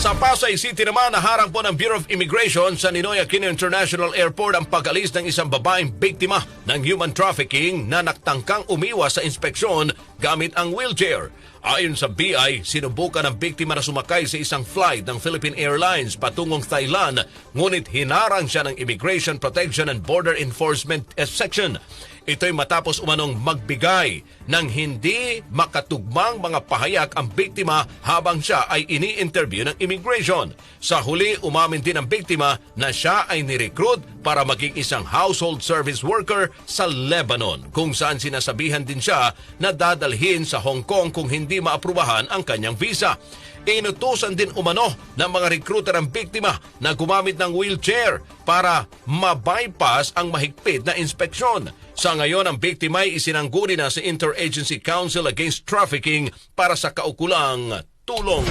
Sa Pasay City naman, naharang po ng Bureau of Immigration sa Ninoy Aquino International Airport ang pag-alis ng isang babaeng biktima ng human trafficking na naktangkang umiwas sa inspeksyon gamit ang wheelchair. Ayon sa BI, sinubukan ng biktima na sumakay sa isang flight ng Philippine Airlines patungong Thailand, ngunit hinarang siya ng Immigration Protection and Border Enforcement Section. Ito'y matapos umanong magbigay ng hindi makatugmang mga pahayag ang biktima habang siya ay ini-interview ng immigration. Sa huli, umamin din ang biktima na siya ay nirecruit para maging isang household service worker sa Lebanon kung saan sinasabihan din siya na dadalhin sa Hong Kong kung hindi maaprubahan ang kanyang visa. Inutusan din umano ng mga recruiter ang biktima na gumamit ng wheelchair para ma-bypass ang mahigpit na inspeksyon. Sa ngayon, ang biktima ay isinangguni na sa Interagency Council Against Trafficking para sa kaukulang tulong.